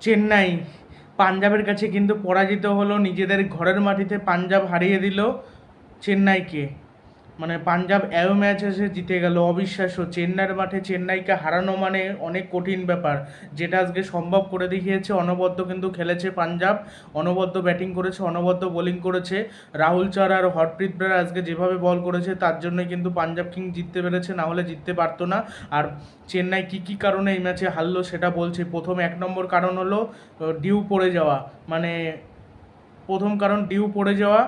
চেন্নাই। পাঞ্জাবের কাছে কিন্তু পরাজিত হলো নিজেদের ঘরের মাটিতে পাঞ্জাব হারিয়ে দিল চেন্নাইকে। মানে পাঞ্জাব এও ম্যাচ এসে জিতে গেল, অবিশ্বাস্য। চেন্নাইয়ের মাঠে চেন্নাইকে হারানো মানে অনেক কঠিন ব্যাপার। যেটা আজকে সম্ভব করে দেখিয়েছে, অনবদ্য কিন্তু খেলেছে পাঞ্জাব, অনবদ্য ব্যাটিং করেছে, অনবদ্য বোলিং করেছে। রাহুল চার আর হরপ্রীত ব্রার আজকে যেভাবে বল করেছে, তার জন্যই কিন্তু পাঞ্জাব কিং জিততে পেরেছে, না হলে জিততে পারতো না। আর চেন্নাই কী কী কারণে এই ম্যাচে হারলো সেটা বলছে। প্রথম এক নম্বর কারণ হলো ডিউ পড়ে যাওয়া। মানে প্রথম কারণ ডিউ পড়ে যাওয়া।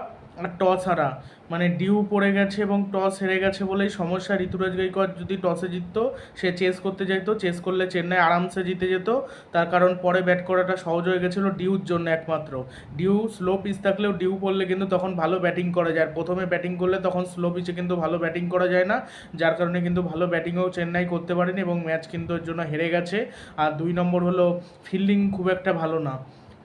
টস হারা মানে ডিউ পড়ে গেছে এবং টস হেরে গেছে বলেই সমস্যা। ঋতুরাজ গাইকোয়াড় যদি টসে জিততো, সে চেস করতে যাইতো। চেস করলে চেন্নাই আরামসে জিতে যেত। তার কারণ পরে ব্যাট করাটা সহজ হয়ে গেছিল ডিউর জন্য একমাত্র। ডিউ স্লো পিচ থাকলেও ডিউ পড়লে কিন্তু তখন ভালো ব্যাটিং করা যায়। আর প্রথমে ব্যাটিং করলে তখন স্লো পিচে কিন্তু ভালো ব্যাটিং করা যায় না। যার কারণে কিন্তু ভালো ব্যাটিংও চেন্নাই করতে পারেনি এবং ম্যাচ কিন্তু এর জন্য হেরে গেছে। আর দুই নম্বর হলো ফিল্ডিং খুব একটা ভালো না।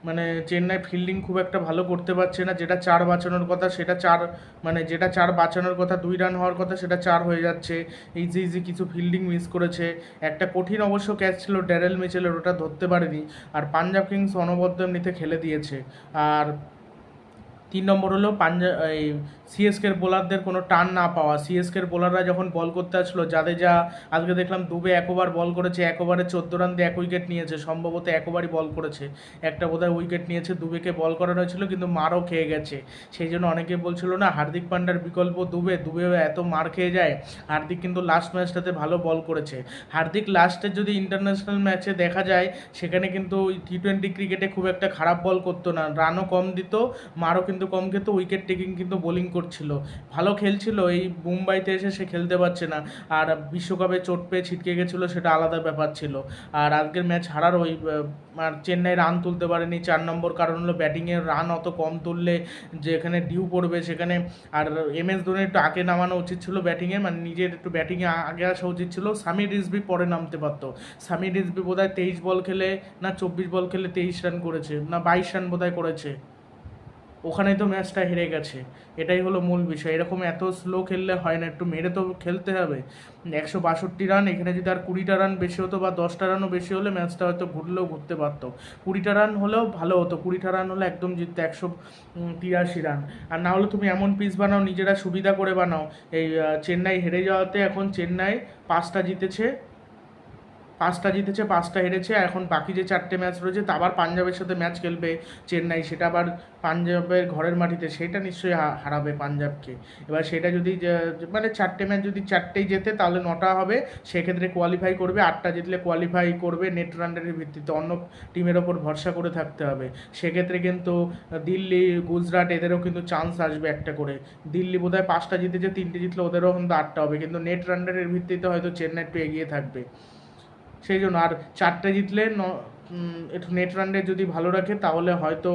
মানে চেন্নাই ফিল্ডিং খুব একটা ভালো করতে পারছে না। যেটা চার বাঁচানোর কথা, সেটা চার মানে যেটা চার বাঁচানোর কথা, দুই রান হওয়ার কথা, সেটা চার হয়ে যাচ্ছে। ইজি ইজি কিছু ফিল্ডিং মিস করেছে। একটা কঠিন অবশ্য ক্যাচ ছিল ড্যারেল মিচেলের, ওটা ধরতে পারেনি। আর পাঞ্জাব কিংস অনবদ্য এমনিতে খেলে দিয়েছে। আর তিন নম্বর হলো পাঞ্জাব এই সিএসকের বোলারদের কোনো টান না পাওয়া। সিএসকের বোলাররা যখন বল করতে আসলো যাদেরজা আজকে দেখলাম দুবে এক ওভার বল করেছে, এক ওভারে চোদ্দ রান দিয়ে এক উইকেট নিয়েছে, সম্ভবত এক ওভারই বল করেছে। একটা বোধহয় উইকেট নিয়েছে, দুবেকে বল করানো হয়েছিল, কিন্তু মারও খেয়ে গেছে। সেই জন্য অনেকে বলছিল, না, হার্দিক পান্ডার বিকল্প দুবে দুবে এত মার খেয়ে যায়। হার্দিক কিন্তু লাস্ট ম্যাচটাতে ভালো বল করেছে। হার্দিক লাস্টে যদি ইন্টারন্যাশনাল ম্যাচে দেখা যায়, সেখানে কিন্তু টি টোয়েন্টি ক্রিকেটে খুব একটা খারাপ বল করতো না। রানও কম দিত, মারও কিন্তু কম খেত উইকেট টেকিং কিন্তু বোলিং করছিল। ভালো খেলছিল, এই মুম্বাইতে এসে সে খেলতে পারছে না। আর বিশ্বকাপে চোট পেয়ে ছিটকে গেছিল সেটা আলাদা ব্যাপার ছিল। আর আজকের ম্যাচ হারার ওই আর চেন্নাই রান তুলতে পারেনি। চার নম্বর কারণ হলো ব্যাটিংয়ের রান অত কম তুললে যেখানে ডিউ পড়বে সেখানে, আর এম এস ধোনি একটু আগে নামানো উচিত ছিল ব্যাটিংয়ে মানে নিজের একটু ব্যাটিংয়ে আগে আসা উচিত ছিল। সামি রিজবি পরে নামতে পারতো। সামি রিজবি বোধহয় তেইশ বল খেলে না চব্বিশ বল খেলে তেইশ রান করেছে, না বাইশ রান বোধহয় করেছে। ওখানেই তো ম্যাচটা হেরে গেছে। এটাই হলো মূল বিষয়। এরকম এত স্লো খেললে হয় না, একটু মেরে তো খেলতে হবে। একশো বাষট্টি রান এখানে যদি আর কুড়িটা রান বেশি হতো বা দশটা রানও বেশি হলে ম্যাচটা হয়তো ঘুরলেও ঘুরতে পারতো। কুড়িটা রান হলেও ভালো হতো, কুড়িটা রান হলে একদম জিততো একশো তিরাশি রান আর না হলে তুমি এমন পিচ বানাও, নিজেরা সুবিধা করে বানাও। এই চেন্নাই হেরে যাওয়াতে এখন চেন্নাই পাঁচটা জিতেছে পাঁচটা জিতেছে, পাঁচটা হেরেছে এখন বাকি যে চারটে ম্যাচ রয়েছে, তা আবার পাঞ্জাবের সাথে ম্যাচ খেলবে চেন্নাই, সেটা আবার পাঞ্জাবের ঘরের মাটিতে, সেটা নিশ্চয়ই হারাবে পাঞ্জাবকে। এবার সেটা যদি মানে চারটে ম্যাচ যদি চারটেই জেতে, তাহলে নটা হবে, সেক্ষেত্রে কোয়ালিফাই করবে, আটটা জিতলে কোয়ালিফাই করবে নেট রানের ভিত্তিতে, অন্য টিমের ওপর ভরসা করে থাকতে হবে। সেক্ষেত্রে কিন্তু দিল্লি, গুজরাট, এদেরও কিন্তু চান্স আসবে একটা করে। দিল্লি বোধহয় পাঁচটা জিতেছে, তিনটে জিতলে ওদেরও কিন্তু আটটা হবে, কিন্তু নেট রানের ভিত্তিতে হয়তো চেন্নাই একটু এগিয়ে থাকবে। সেই জন্য। আর চারটে জিতলে একটু নেট রানরে যদি ভালো রাখে, তাহলে হয়তো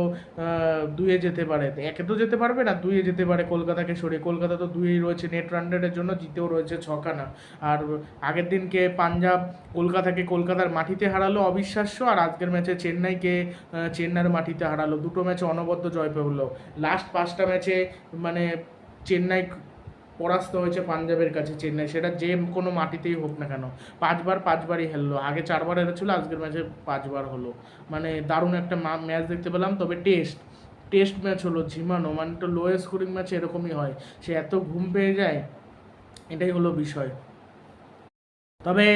দুয়ে যেতে পারে। একে তো যেতে পারবে না দুয়ে যেতে পারে কলকাতাকে সরিয়ে। কলকাতা তো দুইয়েই রয়েছে নেট রানরের জন্য, জিতেও রয়েছে ছখানা। আর আগের দিনকে পাঞ্জাব কলকাতাকে কলকাতার মাটিতে হারালো অবিশ্বাস্য, আর আজকের ম্যাচে চেন্নাইকে চেন্নাইয়ের মাটিতে হারালো। দুটো ম্যাচে অনবদ্য জয় পেল। লাস্ট পাঁচটা ম্যাচে মানে চেন্নাই পরাস্ত হয়েছে পাঞ্জাবের কাছে, চেন্নাই। সেটা যে কোনো মাটিতেই হোক না কেন। পাঁচবার পাঁচবারই হেললো আগে চারবার হেরেছিল, আজকের ম্যাচে পাঁচবার হলো। মানে দারুণ একটা ম্যাচ দেখতে পেলাম, তবে টেস্ট। টেস্ট ম্যাচ হলো ঝিমানো মানে তো লোয়েস্ট স্কোরিং ম্যাচ এরকমই হয়। সে এত ঘুম পেয়ে যায়, এটাই হলো বিষয়। তবে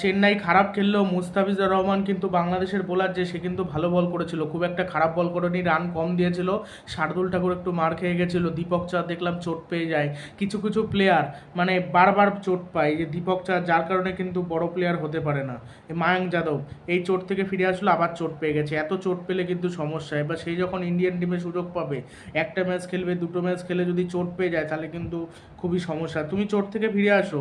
চেন্নাই খারাপ খেললেও মুস্তাফিজুর রহমান কিন্তু বাংলাদেশের বোলার যে, সে কিন্তু ভালো বল করেছিল। খুব একটা খারাপ বল করেনি, রান কম দিয়েছিল। শার্দুল ঠাকুর একটু মার খেয়ে গেছিল। দীপক চাঁদ দেখলাম চোট পেয়ে যায়। কিছু কিছু প্লেয়ার মানে বারবার চোট পায়। যে দীপক চাঁদ যার কারণে কিন্তু বড় প্লেয়ার হতে পারে না। মায়াঙ্ক যাদব, এই চোট থেকে ফিরে আসলো, আবার চোট পেয়ে গেছে। এত চোট পেলে কিন্তু সমস্যা। এবার সেই যখন ইন্ডিয়ান টিমে সুযোগ পাবে, একটা ম্যাচ খেলবে, দুটো ম্যাচ খেলে যদি চোট পেয়ে যায়, তাহলে কিন্তু খুবই সমস্যা। তুমি চোট থেকে ফিরে আসো।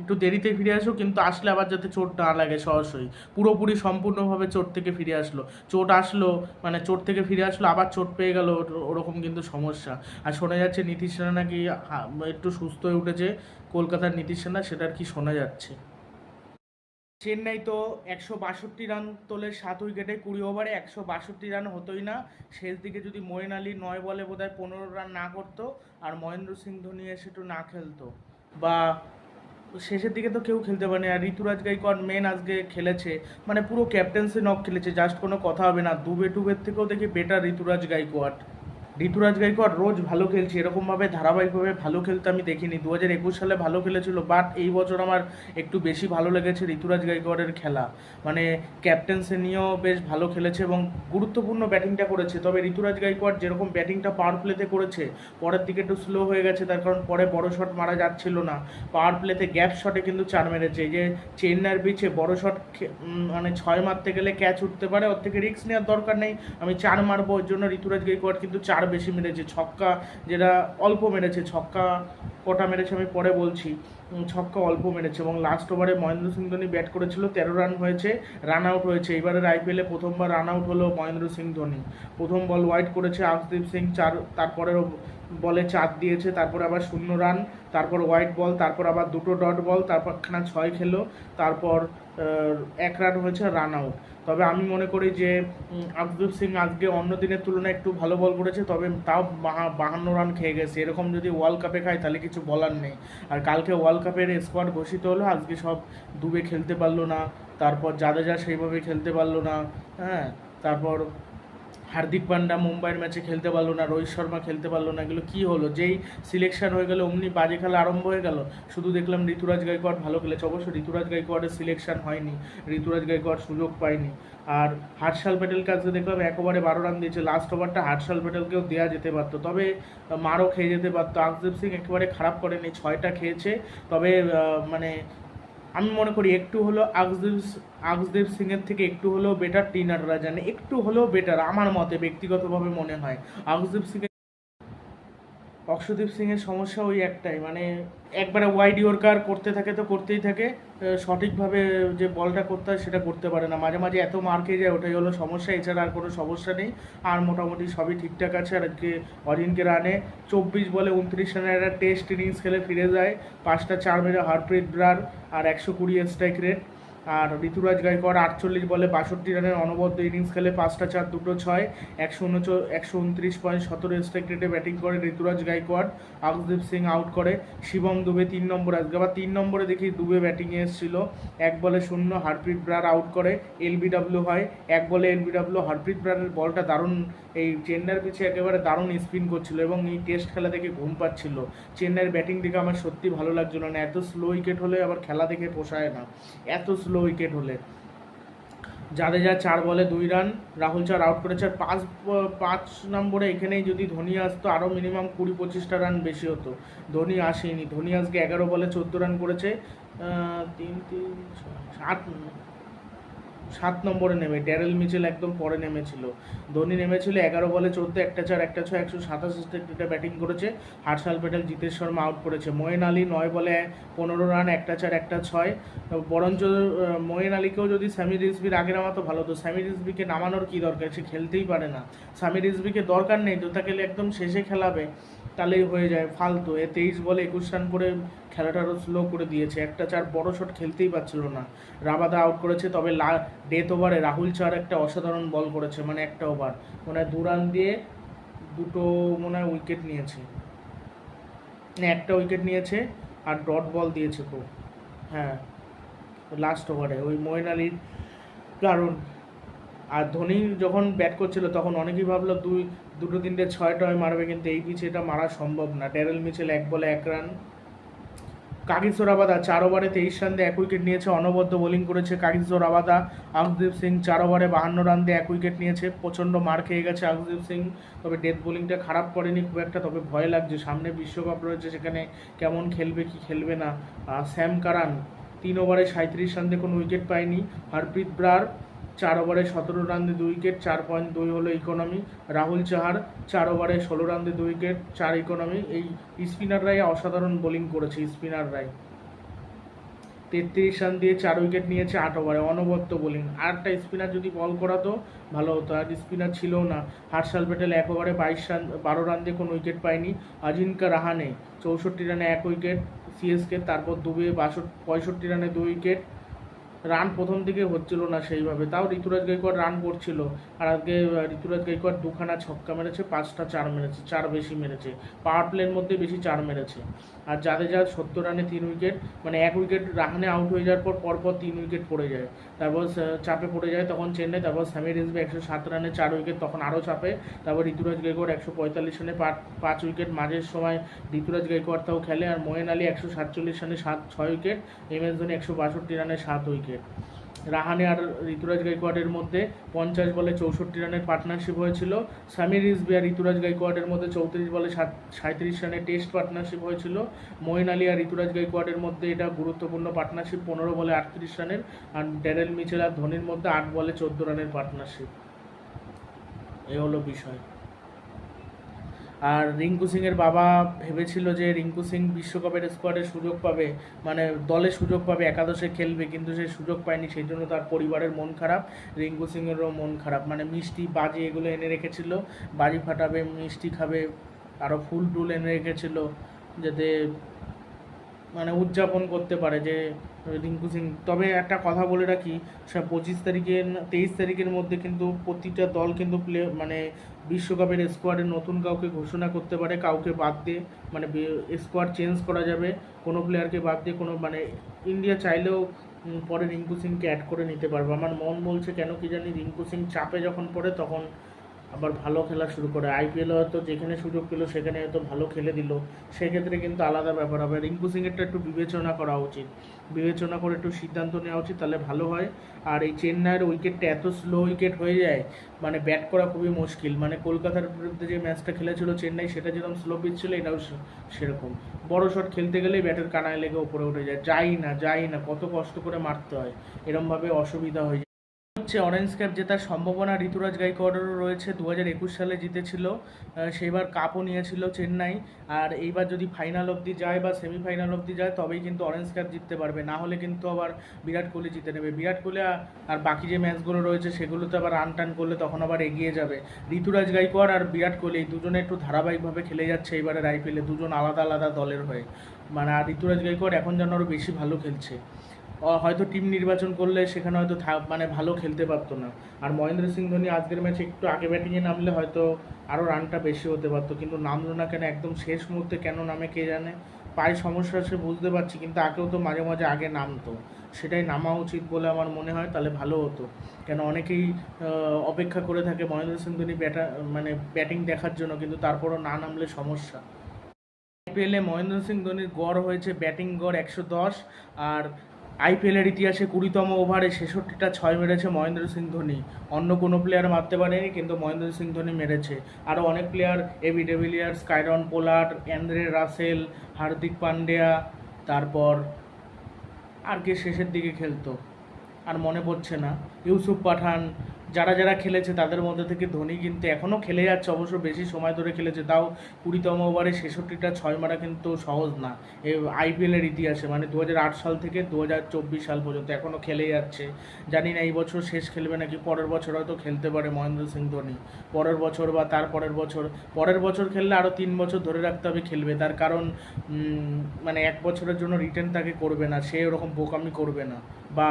একটু দেরিতে ফিরে আসো, কিন্তু আসলে আবার যাতে চোট না লাগে সহসই। পুরোপুরি সম্পূর্ণভাবে চোট থেকে ফিরে আসলো। চোট আসলো মানে চোট থেকে ফিরে আসলো, আবার চোট পেয়ে গেল ওরকম কিন্তু সমস্যা। আর শোনা যাচ্ছে নীতিশ সেনা নাকি একটু সুস্থ হয়ে উঠেছে। কলকাতার নীতিশ সেনা সেটা আর কি শোনা যাচ্ছে? চেন্নাই তো একশো বাষট্টি রান তোলে সাত উইকেটে, কুড়ি ওভারে একশো বাষট্টি রান হতোই না। শেষ দিকে যদি মঈন আলী নয় বলে বোধহয় পনেরো রান না করতো আর মহেন্দ্র সিং ধোনি এসে একটু না খেলতো। বা শেষের দিকে তো কেউ খেলতে পারেনি আর ঋতুরাজ গাইকোয়াড় মেন আজকে খেলেছে। মানে পুরো ক্যাপ্টেন্সি নক খেলেছে জাস্ট কোনো কথা হবে না। দুবে টুবের থেকেও দেখি বেটার ঋতুরাজ গাইকোয়াড়। ঋতুরাজ গাইকোয়াড় রোজ ভালো খেলছে, এরকমভাবে, ধারাবাহিকভাবে ভালো খেলতে আমি দেখিনি। দু হাজার একুশ সালে ভালো খেলেছিল বাট এই বছর আমার একটু বেশি ভালো লেগেছে ঋতুরাজ গাইকোয়াড়ের খেলা। মানে ক্যাপ্টেন্সি নিয়েও বেশ ভালো খেলেছে এবং গুরুত্বপূর্ণ ব্যাটিংটা করেছে। তবে ঋতুরাজ গাইকোয়াড় যেরকম ব্যাটিংটা পাওয়ার প্লেতে করেছে, পরের দিকে একটু স্লো হয়ে গেছে, তার কারণ পরে বড় শট মারা যাচ্ছিল না। পাওয়ার প্লেতে গ্যাপ শটে কিন্তু চার মেরেছে। যে চেন্নাইয়ের বিচে বড় শট মানে ছয় মারতে গেলে ক্যাচ উঠতে পারে, ওর থেকে রিস্ক নেওয়ার দরকার নেই। আমি চার মারবো, ওর জন্য ঋতুরাজ গাইকোয়াড় কিন্তু চার বেশি মেরেছে, ছক্কা যেটা অল্প মেরেছে, ছক্কা কটা মেরেছে আমি পরে বলছি। ছক্কা অল্প মেরেছে এবং লাস্ট ওভারে মহেন্দ্র সিং ধোনি ব্যাট করেছিল, তেরো রান হয়েছে রান আউট হয়েছে। এবারের আইপিএলে প্রথমবার রান আউট হলো মহেন্দ্র সিং ধোনি। প্রথম বল ওয়াইড করেছে আকদীপ সিং, চার তারপরেও বলে চার দিয়েছে, তারপর আবার শূন্য রান তারপর হোয়াইট বল তারপর আবার দুটো ডট বল তারপর খানা ছয় খেলো, তারপর এক রান হয়েছে রান আউট তবে আমি মনে করি যে আকদীপ সিং আজকে অন্য দিনের তুলনায় একটু ভালো বল করেছে, তবে তাও বাহা- বাহান্ন রান খেয়ে গেছে। এরকম যদি ওয়ার্ল্ড কাপে খায়, তাহলে কিছু বলার নেই। আর কালকে ওয়ার্ল্ড কাপের স্কোয়াড ঘোষিত হলো, আজকে সব ডুবে খেলতে পারল না, তারপর জাদেজা সেইভাবে খেলতে পারল না হ্যাঁ তারপর হার্দিক পান্ডা মুম্বাইয়ের ম্যাচে খেলতে পারল না, রোহিত শর্মা খেলতে পারল না, এগুলো কী হলো? যেই সিলেকশন হয়ে গেল, অমনি বাজে খেলা আরম্ভ হয়ে গেল, শুধু দেখলাম ঋতুরাজ গাইকোয়াড় ভালো খেলেছে। অবশ্য ঋতুরাজ গাইকোয়াড়ের সিলেকশন হয়নি, ঋতুরাজ গাইকোয়াড় সুযোগ পায়নি। আর হার্ষাল প্যাটেলকে আজকে দেখলাম এক ওভারে বারো রান দিয়েছে লাস্ট ওভারটা হার্ষাল প্যাটেলকেও দেওয়া যেতে পারতো। তবে, মারও খেয়ে যেতে পারতো। আকদীপ সিং একেবারে খারাপ করেনি, ছয়টা খেয়েছে। তবে মানে আমি মনে করি একটু হলো আকদীপ আকদীপ সিংয়ের থেকে একটু হলেও বেটার টিনার রাজানে একটু হলেও বেটার আমার মতে, ব্যক্তিগতভাবে মনে হয়। আকদীপ সিং অক্ষদীপ সিং এর সমস্যা ওই একটাই মানে একবারে ওয়াইড ইয়র্কার করতে থাকে তো করতেই থাকে সঠিকভাবে যে বলটা করতে হয় সেটা করতে পারে না। মাঝে মাঝে এত মার খেয়ে যায়, ওটাই হলো সমস্যা, এছাড়া আর কোনো সমস্যা নেই। আর মোটামুটি সবই ঠিকঠাক আছে, আর আজকে অরিনকে রানে চব্বিশ বলে উনত্রিশ রানের একটা টেস্ট ইনিংস খেলে ফিরে যায়, পাঁচটা চার মেরে হারপ্রীত ব্রার আর একশো কুড়ি স্ট্রাইক রেট ঋতুরাজ গায়কোয়াড় আটচল্লিশ বলে বাষট্টি রানের অনবদ্য ইনিংস খেলে পাঁচটা চার, দুটো ছয়, একশো উনচ, একশো উনত্রিশ পয়েন্ট, সতেরো স্ট্রাইক রেটে ব্যাটিং করে ঋতুরাজ গায়কোয়াড় আকদীপ সিং আউট করে। শিবম দুবে তিন নম্বরে আজকে আবার তিন নম্বরে দেখি দুবে ব্যাটিংয়ে এসেছিল। এক বলে শূন্য, হারপ্রীত ব্রার আউট করে। এলবিডাব্লিউ হয়। এক বলে এলবিডাব্লিউ, হারপ্রীত ব্রারের বলটা দারুণ, এই চেন্নাইয়ের পিছে একেবারে দারুণ স্পিন করছিল এবং এই টেস্ট খেলা থেকে ঘুম পাচ্ছিল। চেন্নাইয়ের ব্যাটিং দেখে আমার সত্যি ভালো লাগছিল না। এত স্লো উইকেট হলে আবার খেলা দেখে পোষায় না। এত স্লো উইকেট হলে। জাদেজা চার বলে দুই রান রাহুল চার আউট করেছে। আর পাঁচ পাঁচ নম্বরে এখানেই যদি ধোনি আসতো আরও মিনিমাম কুড়ি পঁচিশটা রান বেশি হতো। ধোনি আসেনি। ধোনি আজকে এগারো বলে চোদ্দ রান করেছে। তিন তিন ছয়, সাত নম্বরে নেমে, ড্যারেল মিচেল একদম পরে নেমেছিল। ধোনি নেমেছিল এগারো বলে চোদ্দ, একটা চার, একটা ছয়, একশো সাতাশ স্টেটে ব্যাটিং করেছে। হার্ষাল প্যাটেল জিতেশ শর্মা আউট করেছে। মোয়েন আলী নয় বলে পনেরো রান একটা চার, একটা ছয়। বরঞ্চ মোয়েন আলীকেও যদি স্যামি রিজবির আগে নামাতো ভালো হতো স্যামি রিজবিকে নামানোর কী দরকার? সে খেলতেই পারে না। স্যামি রিজবিকে দরকার নেই, তো তাকে একদম শেষে খেলাবে। তাহলেই হয়ে যায়, ফালতু। এ তেইশ বলে একুশ রান করে খেলাটা আরও স্লো করে দিয়েছে। একটা চার বড় শট খেলতেই পারছিল না। রাবাদা আউট করেছে, তবে লা ডেথ ওভারে রাহুল চার একটা অসাধারণ বল করেছে মানে একটা ওভার মানে দু রান দিয়ে দুটো মনে হয় উইকেট নিয়েছে। না একটা উইকেট নিয়েছে আর ডট বল দিয়েছে খুব। হ্যাঁ লাস্ট ওভারে ওই মইন আলীর কারণ। আর ধোনি যখন ব্যাট করছিল, তখন অনেকেই ভাবলো দুই দুটো তিনটে ছয় টয় মারবে কিন্তু এই পিচে এটা মারা সম্ভব না। ড্যারেল মিচেল এক বলে এক রান। কাগিজোর আবাদা চার ওভারে তেইশ রান দিয়ে এক উইকেট নিয়েছে, অনবদ্য বোলিং করেছে কাগিজোর আবাদা আকদীপ সিং চার ওভারে বাহান্ন রান দিয়ে এক উইকেট নিয়েছে, প্রচণ্ড মার খেয়ে গেছে আকদীপ সিং। তবে ডেথ বোলিংটা খারাপ করেনি খুব একটা, তবে ভয় লাগছে। সামনে বিশ্বকাপ রয়েছে, সেখানে কেমন খেলবে, কি খেলবে না। স্যাম কারান, তিন ওভারে সাঁত্রিশ রান দিয়ে কোনো উইকেট পায়নি। হরপ্রীত ব্রার চার ওভারে সতেরো রান দিয়ে দুই উইকেট, চার পয়েন্ট দুই হলো ইকোনমি রাহুল চাহার চার ওভারে ষোলো রান দিয়ে দুই উইকেট, চার ইকোনমি এই স্পিনাররাই অসাধারণ বোলিং করেছে স্পিনাররাই তেত্রিশ রান দিয়ে চার উইকেট নিয়েছে, আট ওভারে অনবদ্য বোলিং আটটা স্পিনার যদি বল করাতো, ভালো হতো। আর স্পিনার ছিল না। হার্ষাল প্যাটেল এক ওভারে বাইশ রান, বারো রান দিয়ে কোনো উইকেট পায়নি। অজিনকা রাহানে চৌষট্টি রানে এক উইকেট, সিএসকে তারপর দুবে বাষট্টি পঁয়ষট্টি রানে দুই উইকেট রান প্রথম দিকে হচ্ছিল না সেইভাবে। তাও ঋতুরাজ গাইকোয়াড় রান করছিল। আর আজকে ঋতুরাজ গাইকোয়াড় দুখানা ছক্কা মেরেছে, পাঁচটা চার মেরেছে, চার বেশি মেরেছে। পাওয়ার প্লের মধ্যে বেশি চার মেরেছে। আর জাদেজা সত্তর রানে তিন উইকেট মানে এক উইকেট রাহানে আউট হয়ে যাওয়ার পর, পরপর তিন উইকেট পড়ে যায়। তারপর চাপে পড়ে যায় তখন চেন্নাই, তারপর স্যামি রিজবে একশো সাত রানে চার উইকেট তখন আরও চাপে। তারপর ঋতুরাজ গাইকোয়াড় একশো পঁয়তাল্লিশ রানে পাঁচ পাঁচ উইকেট মাঝের সময় ঋতুরাজ গাইকোয়াড় তাও খেলে। আর মোয়েন আলী একশো সাতচল্লিশ রানে সাত, ছয় উইকেট এম এস ধোনি একশো বাষট্টি রানে সাত উইকেট রাহানে আর ঋতুরাজ গাইকোয়াড়ের মধ্যে পঞ্চাশ বলে চৌষট্টি রানের পার্টনারশিপ হয়েছিল। সামির রিজবি আর ঋতুরাজ গাইকোয়াড়ের মধ্যে চৌত্রিশ বলে সাত সাঁত্রিশ রানের টেস্ট পার্টনারশিপ হয়েছিল। মঈন আলী আর ঋতুরাজ গাইকোয়াড়ের মধ্যে এটা গুরুত্বপূর্ণ পার্টনারশিপ পনেরো বলে আটত্রিশ রানের আর ড্যারেল মিচেল আর ধোনির মধ্যে আট বলে চোদ্দ রানের পার্টনারশিপ এ হলো বিষয়। আর রিঙ্কু সিংয়ের বাবা ভেবেছিল যে রিঙ্কু সিং বিশ্বকাপের স্কোয়াডে সুযোগ পাবে মানে দলে সুযোগ পাবে, একাদশে খেলবে, কিন্তু সে সুযোগ পায়নি, সেই জন্য তার পরিবারের মন খারাপ, রিঙ্কু সিংয়েরও মন খারাপ। মানে মিষ্টি বাজি এগুলো এনে রেখেছিল, বাজি ফাটাবে, মিষ্টি খাবে আরও ফুল টুল এনে রেখেছিল, যাতে মানে উদযাপন করতে পারে যে, রিঙ্কু সিং। তবে একটা কথা বলে রাখি সব পঁচিশ তারিখের তেইশ তারিখের মধ্যে কিন্তু প্রতিটা দল কিন্তু প্লে মানে বিশ্বকাপের স্কোয়াডে নতুন কাউকে ঘোষণা করতে পারে, কাউকে বাদ দিয়ে মানে স্কোয়াড চেঞ্জ করা যাবে, কোনো প্লেয়ারকে বাদ দিয়ে কোনো মানে ইন্ডিয়া চাইলেও পরে রিঙ্কু সিংকে অ্যাড করে নিতে পারবে। আমার মন বলছে কেন কি জানি, রিঙ্কু সিং চাপে যখন পড়ে তখন আবার ভালো খেলা শুরু করে। আইপিএল হয়তো যেখানে সুযোগ পেল, সেখানে হয়তো ভালো খেলে দিল। সেক্ষেত্রে কিন্তু আলাদা ব্যাপার হবে। রিঙ্কু সিংয়েরটা একটু বিবেচনা করা উচিত। বিবেচনা করে একটু সিদ্ধান্ত নেওয়া উচিত, তাহলে ভালো হয়। আর এই চেন্নাইয়ের উইকেটটা এত স্লো উইকেট হয়ে যায় মানে ব্যাট করা খুবই মুশকিল। মানে কলকাতার বিরুদ্ধে যে ম্যাচটা খেলেছিল চেন্নাই, সেটা যেরকম স্লো পিচ ছিল, এটাও সেরকম। বড় শট খেলতে গেলেই ব্যাটের কানায় লেগে উপরে উঠে যায়। যাই না যাই না, কত কষ্ট করে মারতে হয়। এরমভাবে অসুবিধা হয়ে যায়। হচ্ছে অরেঞ্জ ক্যাপ জেতার সম্ভাবনা ঋতুরাজ গাইকোয়াড়েরও রয়েছে দু হাজার একুশ সালে জিতেছিল সেইবার কাপও নিয়েছিল চেন্নাই। আর এইবার যদি ফাইনাল অবধি যায় বা সেমিফাইনাল অবধি যায়, তবেই কিন্তু অরেঞ্জ ক্যাপ জিততে পারবে। না হলে কিন্তু আবার বিরাট কোহলি জিতে নেবে। বিরাট কোহলি আর বাকি যে ম্যাচগুলো রয়েছে, সেগুলোতে আবার রান টান করলে তখন আবার এগিয়ে যাবে। ঋতুরাজ গাইকোয়াড় আর বিরাট কোহলি এই দুজনে একটু ধারাবাহিকভাবে খেলে যাচ্ছে এবারের আইপিএলে দুজন আলাদা আলাদা দলের হয়ে। মানে আর ঋতুরাজ গাইকোয়াড় এখন যেন আরও বেশি ভালো খেলছে। হয়তো টিম নির্বাচন করলে সেখানে হয়তো মানে ভালো খেলতে পারতো না। আর মহেন্দ্র সিং ধোনি আজকের ম্যাচে একটু আগে ব্যাটিংয়ে নামলে হয়তো আরও রানটা বেশি হতে পারতো। কিন্তু নামলো না কেন একদম শেষ মুহূর্তে কেন নামে কে জানে? পায়ে সমস্যা সে বুঝতে পারছি, কিন্তু আগেও তো মাঝে মাঝে আগে নামতো। সেটাই নামা উচিত বলে আমার মনে হয়, তাহলে ভালো হতো। কেন অনেকেই অপেক্ষা করে থাকে মহেন্দ্র সিং ধোনি ব্যাটা মানে ব্যাটিং দেখার জন্য, কিন্তু তারপরও না নামলে সমস্যা। আইপিএলে মহেন্দ্র সিং ধোনির গড় হয়েছে ব্যাটিং গড় একশো দশ, আর আইপিএলের ইতিহাসে কুড়িতম ওভারে ছেষট্টিটা ছয় মেরেছে মহেন্দ্র সিং ধোনি। অন্য কোনো প্লেয়ার মারতে পারেনি, কিন্তু মহেন্দ্র সিং ধোনি মেরেছে। আরও অনেক player AB de Villiers Kieron Pollard Andre Russell Hardik Pandya, তারপর আর কে শেষের দিকে খেলতো? আর মনে পড়ছে না। ইউসুফ পাঠান যারা যারা খেলেছে তাদের মধ্যে থেকে ধোনি কিন্তু এখনও খেলে যাচ্ছে, অবশ্য বেশি সময় ধরে খেলেছে। তাও কুড়িতম ওভারে ছেষট্টিটা ছয় মারা কিন্তু সহজ না। আইপিএলের ইতিহাসে মানে দু হাজার আট সাল থেকে দু হাজার চব্বিশ সাল পর্যন্ত এখনও খেলে যাচ্ছে। জানি না এই বছর শেষ খেলবে নাকি, পরের বছর হয়তো খেলতে পারে মহেন্দ্র সিং ধোনি। পরের বছর বা তার পরের বছর পরের বছর খেললে আরও তিন বছর ধরে রাখতে হবে খেলবে। তার কারণ মানে এক বছরের জন্য রিটার্ন তাকে করবে না, সে ওরকম বোকামি করবে না। বা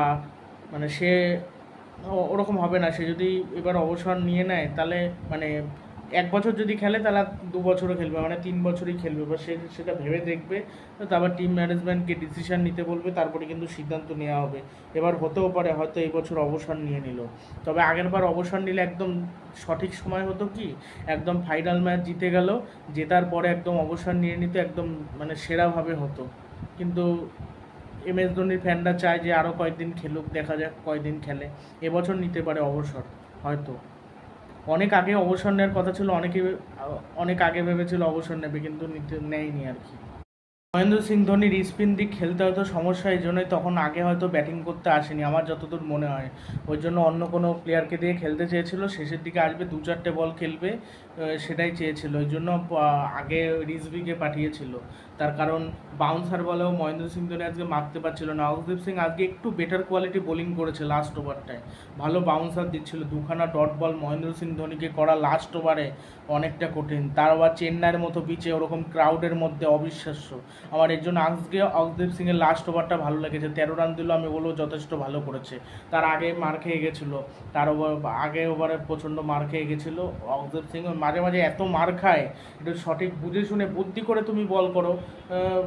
মানে সে ওরকম হবে না। সে যদি এবার অবসর নিয়ে নেয়, তাহলে মানে এক বছর যদি খেলে, তাহলে দু বছরও খেলবে মানে তিন বছরই খেলবে। বা সে সেটা ভেবে দেখবে তারপর টিম ম্যানেজমেন্টকে ডিসিশন নিতে বলবে, তারপরে কিন্তু সিদ্ধান্ত নেওয়া হবে। এবার হতেও পারে হয়তো এই বছর অবসর নিয়ে নিল। তবে আগের বার অবসর নিলে একদম সঠিক সময় হতো কি? একদম ফাইনাল ম্যাচ জিতে গেল, জেতার পরে একদম অবসর নিয়ে নিতে একদম মানে সেরাভাবে হতো। কিন্তু এম এস ধোনির ফ্যানরা চায় যে আরও কয়েকদিন খেলুক, দেখা যাক কয়দিন খেলে। এবছর নিতে পারে অবসর, হয়তো। অনেক আগে অবসর নেওয়ার কথা ছিল, অনেকে অনেক আগে ভেবেছিল অবসর নেবে, কিন্তু নিতে নেয়নি আর কি। মহেন্দ্র সিং ধোনির স্পিন দিক খেলতে হয়তো সমস্যা, এই জন্যই তখন আগে হয়তো ব্যাটিং করতে আসেনি। আমার যতদূর মনে হয়, ওই জন্য অন্য কোনো প্লেয়ারকে দিয়ে খেলতে চেয়েছিল, শেষের দিকে আসবে, দু চারটে বল খেলবে সেটাই চেয়েছিল। ওই জন্য আগে রিজভিকে পাঠিয়েছিল। তার কারণ বাউন্সার বলেও মহেন্দ্র সিং ধোনি আজকে মারতে পারছিল না। অর্শদীপ সিং আজকে একটু বেটার কোয়ালিটি বোলিং করেছে লাস্ট ওভারটায় ভালো বাউন্সার দিচ্ছিল। দুখানা ডট বল মহেন্দ্র সিং ধোনিকে করা লাস্ট ওভারে অনেকটা কঠিন। তার আবার চেন্নাইয়ের মতো পিচে ওরকম ক্রাউডের মধ্যে অবিশ্বাস্য। আমার এর জন্য আজকে অর্কদীপ সিংয়ের লাস্ট ওভারটা ভালো লেগেছে। তেরো রান দিল আমি বলব যথেষ্ট ভালো করেছে। তার আগে মার খেয়ে গেছিল। তার ওভার আগে ওভারে প্রচণ্ড মার খেয়ে গেছিল। অর্কদীপ সিং মাঝে মাঝে এত মার খায় একটু সঠিক বুঝে শুনে বুদ্ধি করে তুমি বল করো।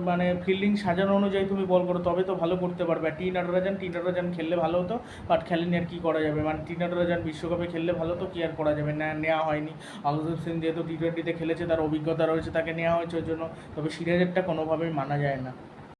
মানে ফিল্ডিং সাজানো অনুযায়ী তুমি বল করো, তবে তো ভালো করতে পারবে। টি নাটরাজান টি নাটরাজান খেললে ভালো হতো বাট খেলেনি আর কী করা যাবে? মানে টি নাটরাজান বিশ্বকাপে খেললে ভালো তো কী আর করা যাবে? না নেওয়া হয়নি। আলদীপ সিং যেহেতু টি টোয়েন্টিতে খেলেছে, তার অভিজ্ঞতা রয়েছে, তাকে নেওয়া হয়েছে ওই জন্য। তবে সিরাজেরটা কোনোভাবেই মানা যায় না।